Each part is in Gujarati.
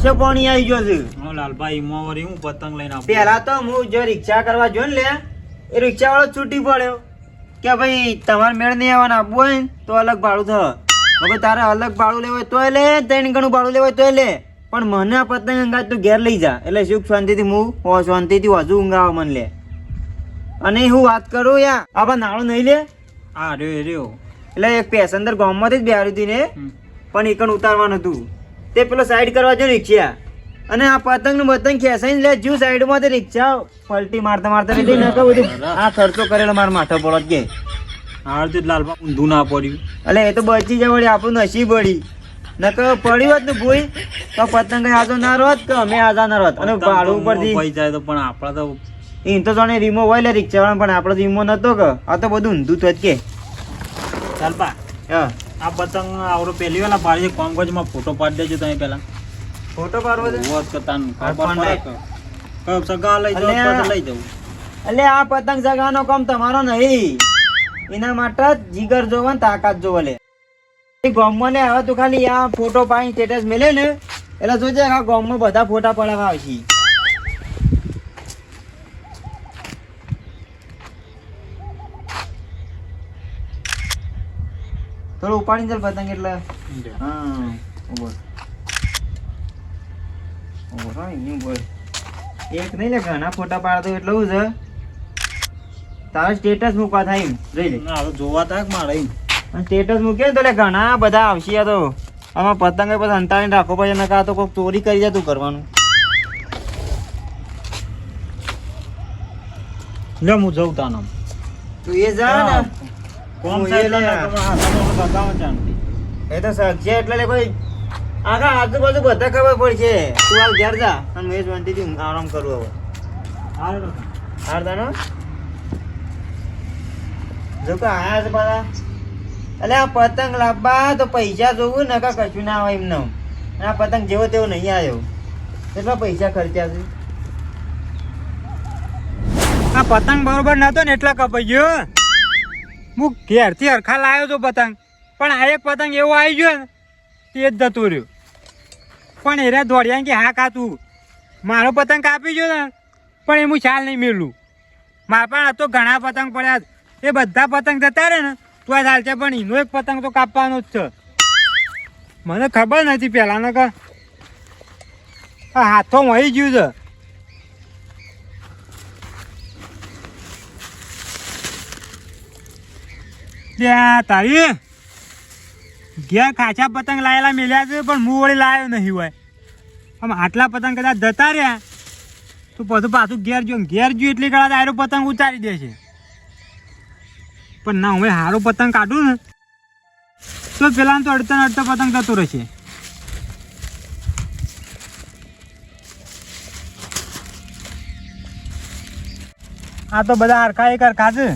નશો પાણી આવી ગયો છે. હા લાલભાઈ ઈમાં હું પતંગ લઈને આવું. પેલા તો હું જો રિક્ષા કરવા જો ને લે એ રિક્ષા વાળો છૂટી પડ્યો. કે ભાઈ તમારે મેળ નહીં આવવાના આપવું હોય તો અલગ ભાડું થશે. હવે તારે અલગ ભાડું લેવું તોય લે ત્રણ ગણું ભાડું લેવું તોય લે. પણ મને આ પતંગ અંગાત તું ઘેર લઈ જા. એટલે સુખ શાંતિથી હું હો શાંતિથી હજુ ઊંઘાવા મને લે. અને હું વાત કરું યા આવા નાણું નહીં લે? હા રે રે એટલે એક પેસેન્જર ગામમાંથી જ બેહારી હતી ને. પણ એકણ ઉતારવાનું હતું. તે પેલો સાઈડ કરવા જો રિક્ષા. અને આ પતંગનું પતંગ ખેંચાઈને લે જ્યુ સાઈડમાં રિક્ષા પલટી મારતા મારતા લીધી ન કહું બધું આ ખર્ચો કરેલો મારા માથો પડો કે. હાલ તો લાલભાઈ ઊંધું ના પડ્યું. એટલે એ તો બચી જાય વળી આપણું નસીબ વળી. ન તો પડ્યું હોત ને ભૂઈ તો પતંગ આજો ના રોત કે અમે આજા ના રોત? અને ભાડું ઉપરથી ભાઈ જાય તો પણ આપણા તો એમ તો જાણે રીમો હોય લે રિક્ષા વાળા પણ આપણો રીમો નતો કે. આ તો બધું ઊંધું જ કે. ચાલપા હા. આ પતંગ આવડો પહેલી વાલા પાડી છે કોમ કોજમાં ફોટો પાડી દેજો તમે પેલા ફોટો પાડવો છે? વાત કરતા સગા લઈ જાવ. લઈ જાવ એટલે આ પતંગ સગાનો કામ તમારો નહીં. એના માટે જીગર જોવા તાકાત જોવા લે. એ ગામમાં ને હવે તું ખાલી આ ફોટો પાડી સ્ટેટસ મેલે ને એટલે જોજે આ ગામમાં બધા ફોટા પડાવવા આવશે. થોડું ઉપાડીને ચાલ પતંગ એટલે. હા ઊભો એની ઊભો એક નહીં લે ઘણા ફોટા પાડતો એટલું છે તારો સ્ટેટસ મૂકવા થાય એમ જોઈ લે. ના જોવા તાક મારે. સ્ટેટસ મૂકે ને તો લે ઘણા બધા આવશે આ તો. આમાં પતંગ પછી અંતાડીને રાખો પછી નકા તો કોઈક ચોરી કરી જતું કરવાનું. લે હું જઉં તાનો તું એ જા ને. એ એટલે બતાવો જાણતી. એ તો સજ્જે એટલે કોઈ આગળ આજુબાજુ બધા ખબર પડશે. તું હાલ ઘેર જા અને મેં શાંતિથી આરામ કરું હવે. હારું. દાનો જો કે આયા છે બધા એટલે આ પતંગ લાવવા તો પૈસા જોવું ને કા કશું ના હોય એમને આ પતંગ જેવો તેવો નહીં આવ્યો. કેટલા પૈસા ખર્ચ્યા છે? આ પતંગ બરોબર નતો ને એટલા કપાઈ ગયો. હું ઘેરથી હરખા લાવ્યો હતો પતંગ. પણ આ એક પતંગ એવો આવી ગયો ને, તે જ જતો રહ્યો. પણ એને દોડ્યા કે હા કાતું મારો પતંગ કાપી ગયો ને, પણ એ હું ચાલ નહીં મેલું મારા પણ આ તો ઘણા પતંગ પડ્યા. એ બધા પતંગ જતા રહે ને, તો આ ચાલશે, પણ એનો એક પતંગ તો કાપવાનો જ છે. મને ખબર નથી પહેલાંનો કે હાથો મળી ગયું છે. ત્યાં તારી. ઘેર ખાચા પતંગ લાયેલા મેલ્યા છે, પણ હું વળી લાવ્યો નહીં હોય. આમ આટલા પતંગ કદાચ જતા રહ્યા, તો બધું પાછું ઘેર જો ઘેર જો એટલી કદાચ આયરો પતંગ ઉતારી દે છે પણ ના, હવે સારો પતંગ કાઢું ને, તો પેલા તો અડતા અડતા પતંગ જતો રહેશે. આ તો બધા હરખા એક હરખા છે.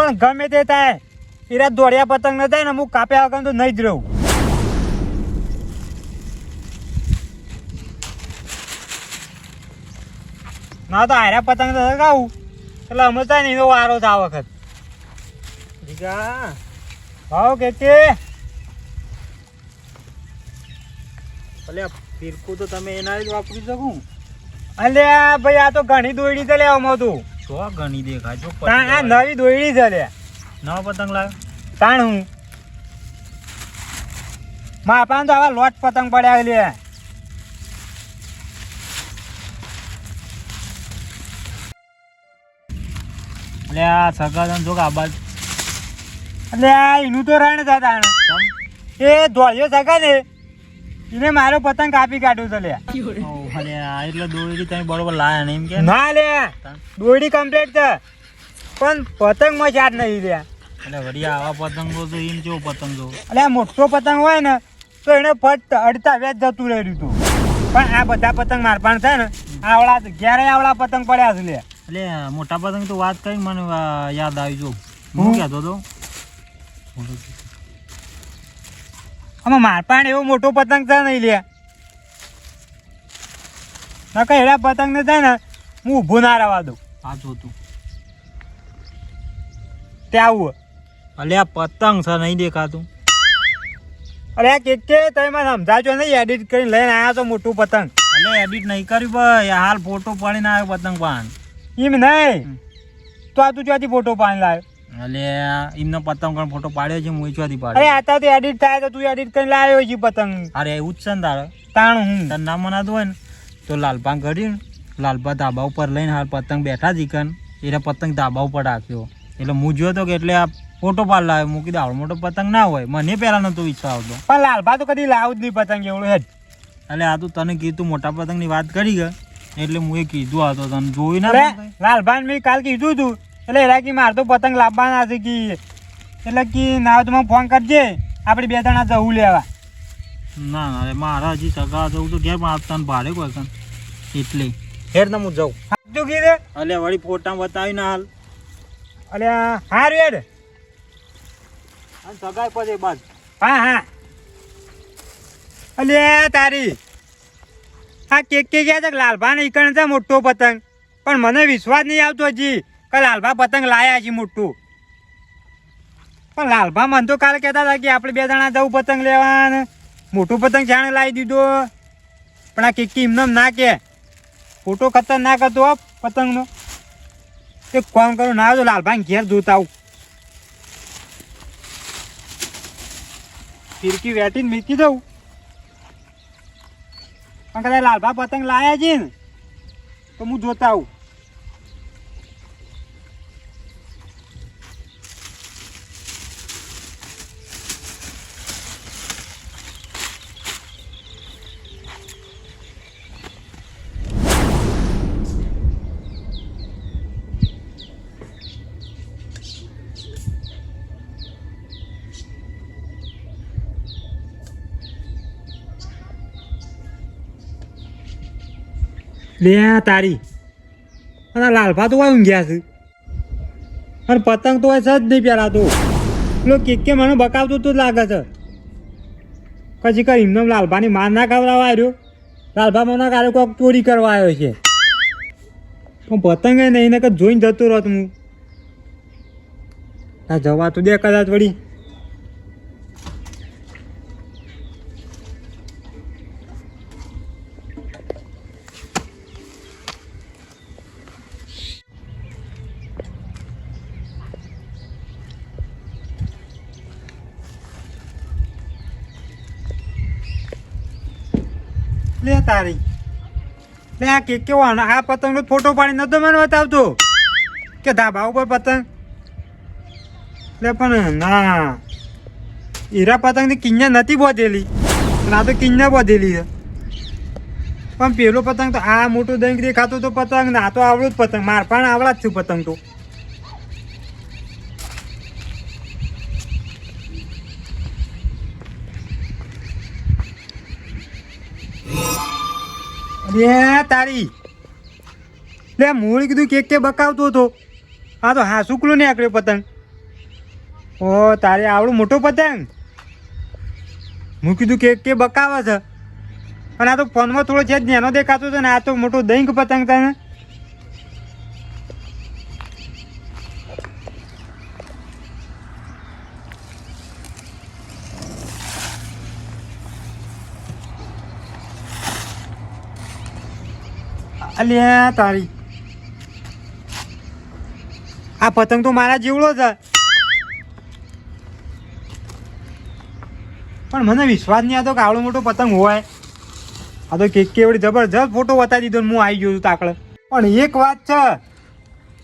પણ ગમે તે થાય. એરા દોડ્યા પતંગ ન થાય ને હું કાપ્યા વગર તો નહીં જ રહું. ના તો હાર્યા પતંગ તો ગાવું એટલે અમે થાય ને એનો વારો આ વખત. જીગા ભાવ કે અલ્યા ફિરકું તો તમે એના જ વાપરી શકું. અલ્યા ભાઈ આ તો ઘણી દોડી તો લેવામાં તું તો ગણી દેખાય. જો તાણ આ નવી દોયડી છે લે. નવા પતંગ લાવ તાણ હું? મારા તો આવા લોટ પતંગ પડ્યા લે. એટલે આ સગા જો કે આ બાજુ. એટલે આ એનું તો રણ છે એ ધોળિયો સગા ને એને મારો પતંગ કાપી કાઢ્યું તો લે. ઓહ, એટલે દોરડી તમે બરોબર લાયા નહીં એમ કે? ના લે. દોરડી કમ્પ્લીટ છે. પણ પતંગમાં ચાર નહીં લે એટલે વળી આવા પતંગો તો એમ કેવો પતંગ. જો એટલે મોટો પતંગ હોય ને તો એને ફટ અડતા વેચ જતું રહ્યું તું. પણ આ બધા પતંગ માર પાસે છે ને આવડા ક્યારે આવડા પતંગ પડ્યા છે લે. એટલે મોટા પતંગ તો વાત કરી મને યાદ આવી જો. હું? હું? કહેતો તો? આમાં માર પણ એવો મોટો પતંગ છે નહીં લે. નકર એડા પતંગ ને થાય ને હું ઊભું ના રહેવા દઉં. સાચું તું તે આવું. અલે આ પતંગ છે નહીં દેખાતું. અરે આ કે કે તમે મને સમજાવજો નહીં એડિટ કરીને લઈને આવ્યા છો મોટું પતંગ. અલે એડિટ નહીં કર્યું ભાઈ. હાલ ફોટો પાડીને આવ્યો પતંગ પાન. એમ નહીં. તો આ તું ચોથી ફોટો પાણી લાવ્યો? અલે એમનો પતંગ પણ ફોટો પાડ્યો છે હું અરે પાડ્યો. આ તો એડિટ થાય તો તું એડિટ કરીને લાવ્યો છે પતંગ. અરે એવું જ છે ને તારે. તાણ હું. તને ના મનાતું હોય ને તો લાલપા કર્યું લાલપા ધાબા ઉપર લઈને હાલ પતંગ બેઠા જીકન એટલે પતંગ ધાબા ઉપર રાખ્યો. એટલે હું જોયો તો કે એટલે આ ફોટો પાડ લાવ્યો મૂકી દે આવડો મોટો પતંગ ના હોય. મને પહેલા નતો વિચાર આવતો. પણ લાલભા તો કદી લાવું જ નહીં પતંગ એવું હેડ. એટલે આ તો તને કીધું મોટા પતંગની વાત કરી ગયા એટલે હું એ કીધું આ તો તને જોયું ના અરે લાલભાન મેં કાલ કીધું તું એટલે એરા કે મારે તો પતંગ લાવવાના છે કે. એટલે કે ના તો મને ફોન કરજે. આપણે બે જણા જવું લેવા. ના ના અરે મારા હજી સગા જવું તો ઘેર પણ આ તને ભાડે કોઈ કન એટલે. ઘેર ને હું જાઉં. સાચું કીધે અલે વળી ફોટા બતાવી ના હાલ. અલે હાર રે અને સગાઈ પછી બાદ. હા હા. અલે તારી. આ કેક કે ગયા છે લાલભા ને ઈકણ છે મોટો પતંગ. પણ મને વિશ્વાસ નહીં આવતો હજી. કે લાલભા પતંગ લાયા છે મોટું. પણ લાલભા મને તો કાલે કહેતા હતા કે આપણે બે જણા જવું પતંગ લેવા મોટું પતંગ જાણે લાવી દીધો. પણ આ કિક્કી એમને એમ ના કે ફોટો ખતરનાક હતો પતંગનો. એક કોમ કરું? ના તો લાલભાઈ ઘેર જોતા આવું. ફિરકી વેટીને મીકી દઉં. પણ કદાચ લાલભા પતંગ લાયા છે ને, તો હું જોતા આવું. લે, તારી. અને લાલભા તો હોય ઊંઘ્યા છે. અને પતંગ તો હોય નહીં પેલા તો. પેલો કે મને બકાવતો તો લાગે છે. પછી કરી એમને લાલભાની માર ના ખવડાવવા આવ્યો લાલભા મને કાલે કોઈક ચોરી કરવા આવ્યો છે. પણ પતંગ નહીં ને જોઈને જતો રહત હું. જવા તો દે કદાચ વળી. લે તારી. લે આ કે કેવો આ પતંગનો ફોટો પાડી નતો મને બતાવતો. કે ધાબા ઉપર પતંગ. લે પણ ના. હીરા પતંગની કિંજા નથી બોધેલી. આ તો કિંજા બોધેલી છે. પણ પેલો પતંગ તો આ મોટું દંગ દેખાતો તો પતંગ ને તો આવડું જ પતંગ. માર પણ આવડા જ છું પતંગ તો. અરે તારી. લે, મૂળ કીધું કેક કે બકાવતો હતો. આ તો હા શુકલું ને આકડ્યો પતંગ. ઓ, તારે આવડું મોટો પતંગ? હું કીધું કેક કે બકાવે છે. અને આ તો ફોનમાં થોડો છે જ નેનો દેખાતો હતો ને, આ તો મોટો દહીં પતંગ તને અલ્યા, તારી. આ પતંગ તો મારા જેવડો છે. પણ મને વિશ્વાસ નહીં આવતો કે આવડો મોટો પતંગ હોય. આ તો કેક કેવડી જબરજસ્ત ફોટો બતાવી દીધો હું આવી ગયો છું તાકડે. પણ એક વાત છે,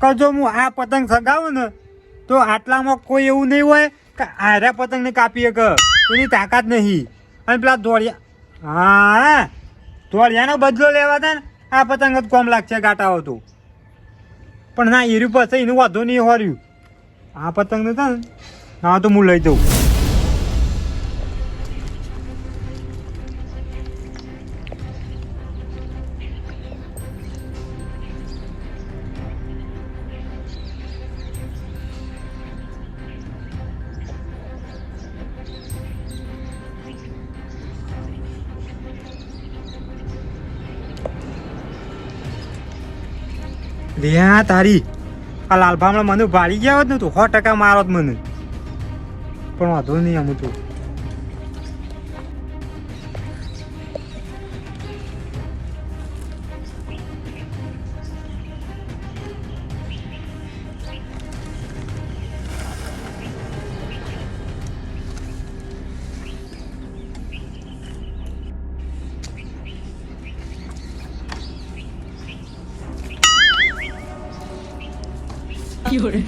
કે જો હું આ પતંગ સગાવું ને, તો આટલામાં કોઈ એવું નહીં હોય કે આર્યા પતંગને કાપી શકે. એની તાકાત નહીં. અને પેલા દોડ્યા હા દોડ્યાનો બદલો લેવા હતા ને. આ પતંગ જ કોમ લાગશે ગાટાઓ તો. પણ ના, એર્યું પછી એનું વાંધો નહીં હોર્યું. આ પતંગ ને ને ના તો હું લઈ જાઉં. લ્યા તારી. આ લાલભામણા મને ભાળી ગયા હોત ને તું સો ટકા મારો મને. પણ વાંધો નહીં આમ તો. 俺